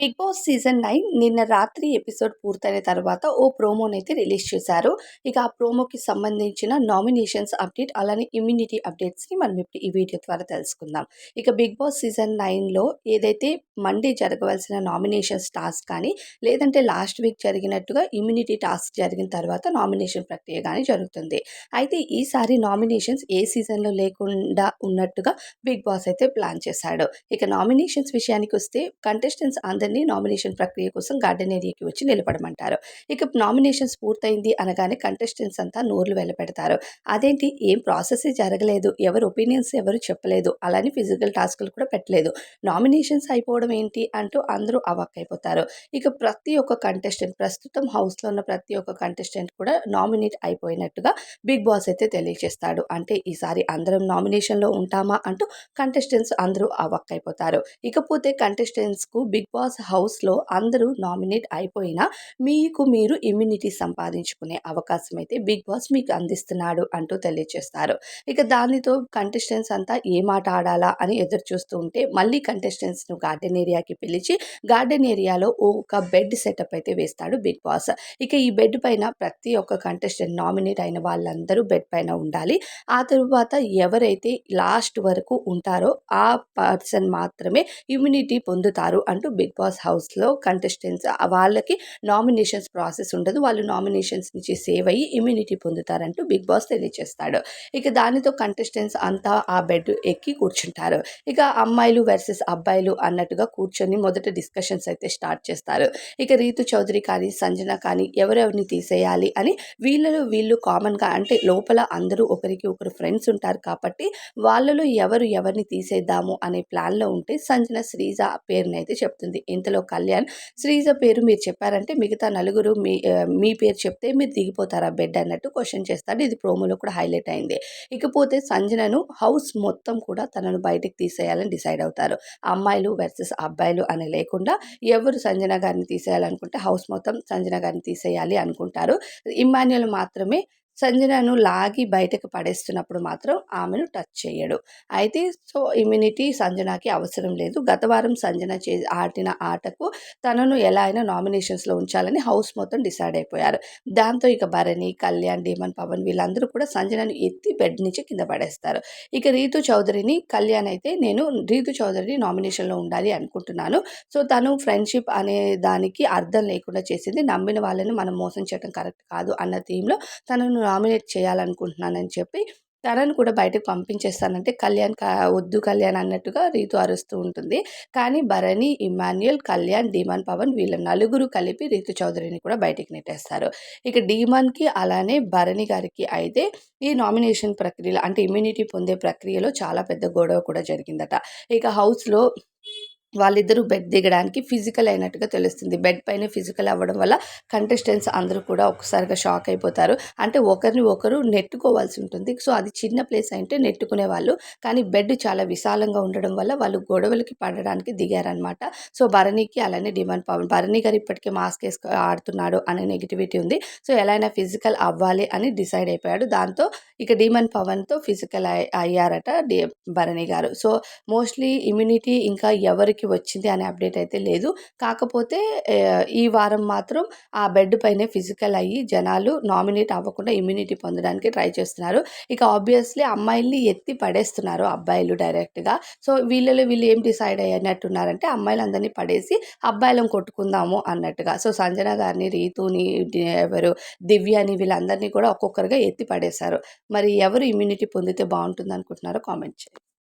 Big boss season nine నిన్న రాత్రి episode పూర్తయిన తర్వాత ఓ ప్రోమోనైతే రిలీజ్ చేశారు. ఇక ఆ ప్రోమోకి సంబంధించిన నామినేషన్స్ అప్డేట్ అలానే ఇమ్యూనిటీ అప్డేట్స్ని మనం ఇప్పుడు ఈ వీడియో ద్వారా తెలుసుకుందాం. ఇక బిగ్ బాస్ సీజన్ నైన్లో ఏదైతే మండే జరగవలసిన నామినేషన్స్ టాస్క్ కానీ లేదంటే లాస్ట్ వీక్ జరిగినట్టుగా ఇమ్యూనిటీ టాస్క్ జరిగిన తర్వాత నామినేషన్ ప్రక్రియ కానీ జరుగుతుంది. అయితే ఈసారి నామినేషన్స్ ఏ సీజన్లో లేకుండా ఉన్నట్టుగా బిగ్ బాస్ అయితే ప్లాన్ చేశాడు. ఇక నామినేషన్స్ విషయానికి వస్తే కంటెస్టెంట్స్ అందరి అందరినీ నామినేషన్ ప్రక్రియ కోసం గార్డెన్ ఏరియాకి వచ్చి నిలబడమంటారు. ఇక నామినేషన్స్ పూర్తయింది అనగానే కంటెస్టెంట్స్ అంతా నోర్లు వెళ్ళపెడతారు అదేంటి? ఏం ప్రాసెస్ జరగలేదు. ఎవరు ఒపీనియన్స్ ఎవరు చెప్పలేదు. అలానే ఫిజికల్ టాస్క్లు కూడా పెట్టలేదు. నామినేషన్స్ అయిపోవడం ఏంటి? అంటూ అందరూ అవాక్ అయిపోతారు. ఇక ప్రతి ఒక్క కంటెస్టెంట్ ప్రస్తుతం హౌస్లో ఉన్న ప్రతి ఒక్క కంటెస్టెంట్ కూడా నామినేట్ అయిపోయినట్టుగా బిగ్ బాస్ అయితే తెలియజేస్తాడు. అంటే ఈసారి అందరం నామినేషన్లో ఉంటామా? అంటూ కంటెస్టెంట్స్ అందరూ అవాక్ అయిపోతారు. ఇకపోతే కంటెస్టెంట్స్కు బిగ్ బాస్ హౌస్లో అందరూ నామినేట్ అయిపోయినా మీకు మీరు ఇమ్యూనిటీ సంపాదించుకునే అవకాశం అయితే బిగ్ బాస్ మీకు అందిస్తున్నాడు అంటూ తెలియజేస్తారు ఇక దానితో కంటెస్టెంట్స్ అంతా ఏ మాట ఆడాలా అని ఎదురు చూస్తూ ఉంటే మళ్ళీ కంటెస్టెంట్స్ను గార్డెన్ ఏరియాకి పిలిచి గార్డెన్ ఏరియాలో ఒక బెడ్ సెటప్ అయితే వేస్తాడు బిగ్ బాస్. ఇక ఈ బెడ్ పైన ప్రతి ఒక్క కంటెస్టెంట్ నామినేట్ అయిన వాళ్ళందరూ బెడ్ పైన ఉండాలి. ఆ తరువాత ఎవరైతే లాస్ట్ వరకు ఉంటారో ఆ పర్సన్ మాత్రమే ఇమ్యూనిటీ పొందుతారు అంటూ బిగ్ బాస్ బాస్ హౌస్లో కంటెస్టెంట్స్ వాళ్ళకి నామినేషన్స్ ప్రాసెస్ ఉండదు. వాళ్ళు నామినేషన్స్ నుంచి సేవ్ అయ్యి ఇమ్యూనిటీ పొందుతారంటూ బిగ్ బాస్ తెలియజేస్తాడు ఇక దానితో కంటెస్టెంట్స్ అంతా ఆ బెడ్ ఎక్కి కూర్చుంటారు. ఇక అమ్మాయిలు వర్సెస్ అబ్బాయిలు అన్నట్టుగా కూర్చొని మొదట డిస్కషన్స్ అయితే స్టార్ట్ చేస్తారు. ఇక రీతు చౌదరి కానీ సంజన కానీ ఎవరెవరిని తీసేయాలి అని వీళ్ళలో వీళ్ళు కామన్గా అంటే లోపల అందరూ ఒకరికి ఒకరు ఫ్రెండ్స్ ఉంటారు కాబట్టి వాళ్ళలో ఎవరు ఎవరిని తీసేద్దాము అనే ప్లాన్లో ఉంటే సంజన శ్రీజ పేరునైతే చెప్తుంది. ఇంతలో కళ్యాణ్ శ్రీజ పేరు మీరు చెప్పారంటే మిగతా నలుగురు మీ మీ పేరు చెప్తే మీరు దిగిపోతారా బెడ్ అన్నట్టు క్వశ్చన్ చేస్తాడు. ఇది ప్రోమోలో కూడా హైలైట్ అయింది. ఇకపోతే సంజనను హౌస్ మొత్తం కూడా తనను బయటకు తీసేయాలని డిసైడ్ అవుతారు. అమ్మాయిలు వర్సెస్ అబ్బాయిలు అని లేకుండా ఎవరు సంజన గారిని తీసేయాలనుకుంటే హౌస్ మొత్తం సంజన గారిని తీసేయాలి అనుకుంటారు. ఇమాన్యుల్ మాత్రమే సంజనను లాగి బయటకు పడేస్తున్నప్పుడు మాత్రం ఆమెను టచ్ చేయడు అయితే సో ఇమ్యూనిటీ సంజనకి అవసరం లేదు. గత వారం సంజన చే ఆడిన ఆటకు తనను ఎలా అయినా నామినేషన్స్లో ఉంచాలని హౌస్ మొత్తం డిసైడ్ అయిపోయారు. దాంతో ఇక భరణి కళ్యాణ్ డీమన్ పవన్ వీళ్ళందరూ కూడా సంజనను ఎత్తి బెడ్ నుంచి కింద పడేస్తారు. ఇక రీతు చౌదరిని కళ్యాణ్ అయితే నేను రీతు చౌదరిని నామినేషన్లో ఉండాలి అనుకుంటున్నాను. సో తను ఫ్రెండ్షిప్ అనే దానికి అర్థం లేకుండా చేసింది. నమ్మిన వాళ్ళని మనం మోసం చేయడం కరెక్ట్ కాదు అన్న థీమ్లో తనను నామినేట్ చేయాలనుకుంటున్నానని చెప్పి తనను కూడా బయటకు పంపించేస్తానంటే కళ్యాణ్ వద్దు కళ్యాణ్ అన్నట్టుగా రీతు అరుస్తూ ఉంటుంది. కానీ భరణి ఇమాన్యుయల్ కళ్యాణ్ డీమాన్ పవన్ వీళ్ళ నలుగురు కలిపి రీతు చౌదరిని కూడా బయటికి నెట్టేస్తారు. ఇక డీమాన్కి అలానే భరణి గారికి అయితే ఈ నామినేషన్ ప్రక్రియలో అంటే ఇమ్యూనిటీ పొందే ప్రక్రియలో చాలా పెద్ద గొడవ కూడా జరిగిందట. ఇక హౌస్లో వాళ్ళిద్దరూ బెడ్ దిగడానికి ఫిజికల్ అయినట్టుగా తెలుస్తుంది. బెడ్ పైన ఫిజికల్ అవ్వడం వల్ల కంటెస్టెంట్స్ అందరూ కూడా ఒక్కసారిగా షాక్ అయిపోతారు. అంటే ఒకరిని ఒకరు నెట్టుకోవాల్సి ఉంటుంది. సో అది చిన్న ప్లేస్ అయితే నెట్టుకునే వాళ్ళు. కానీ బెడ్ చాలా విశాలంగా ఉండడం వల్ల వాళ్ళు గొడవలకి పడడానికి దిగారనమాట సో భరణికి అలానే డిమాండ్ పవన్. భరణి గారు ఇప్పటికే మాస్క్ వేసుకు ఆడుతున్నాడు అనే నెగిటివిటీ ఉంది. సో ఎలా అయినా ఫిజికల్ అవ్వాలి అని డిసైడ్ అయిపోయాడు. దాంతో ఇక డిమాండ్ పవన్తో ఫిజికల్ అయ్యారట భరణి గారు. సో మోస్ట్లీ ఇమ్యూనిటీ ఇంకా ఎవరికి బెడ్కి వచ్చింది అనే అప్డేట్ అయితే లేదు. కాకపోతే ఈ వారం మాత్రం ఆ బెడ్ పైనే ఫిజికల్ అయ్యి జనాలు నామినేట్ అవ్వకుండా ఇమ్యూనిటీ పొందడానికి ట్రై చేస్తున్నారు. ఇక ఆబ్వియస్లీ అమ్మాయిల్ని ఎత్తి పడేస్తున్నారు అబ్బాయిలు డైరెక్ట్గా. సో వీళ్ళలో వీళ్ళు ఏం డిసైడ్ అయ్యినట్టున్నారంటే అమ్మాయిలందరినీ పడేసి అబ్బాయిలను కొట్టుకుందాము అన్నట్టుగా. సో సంజన గారిని రీతుని ఎవరు దివ్యని వీళ్ళందరినీ కూడా ఒక్కొక్కరుగా ఎత్తి పడేశారు. మరి ఎవరు ఇమ్యూనిటీ పొందితే బాగుంటుంది అనుకుంటున్నారో కామెంట్ చేయండి.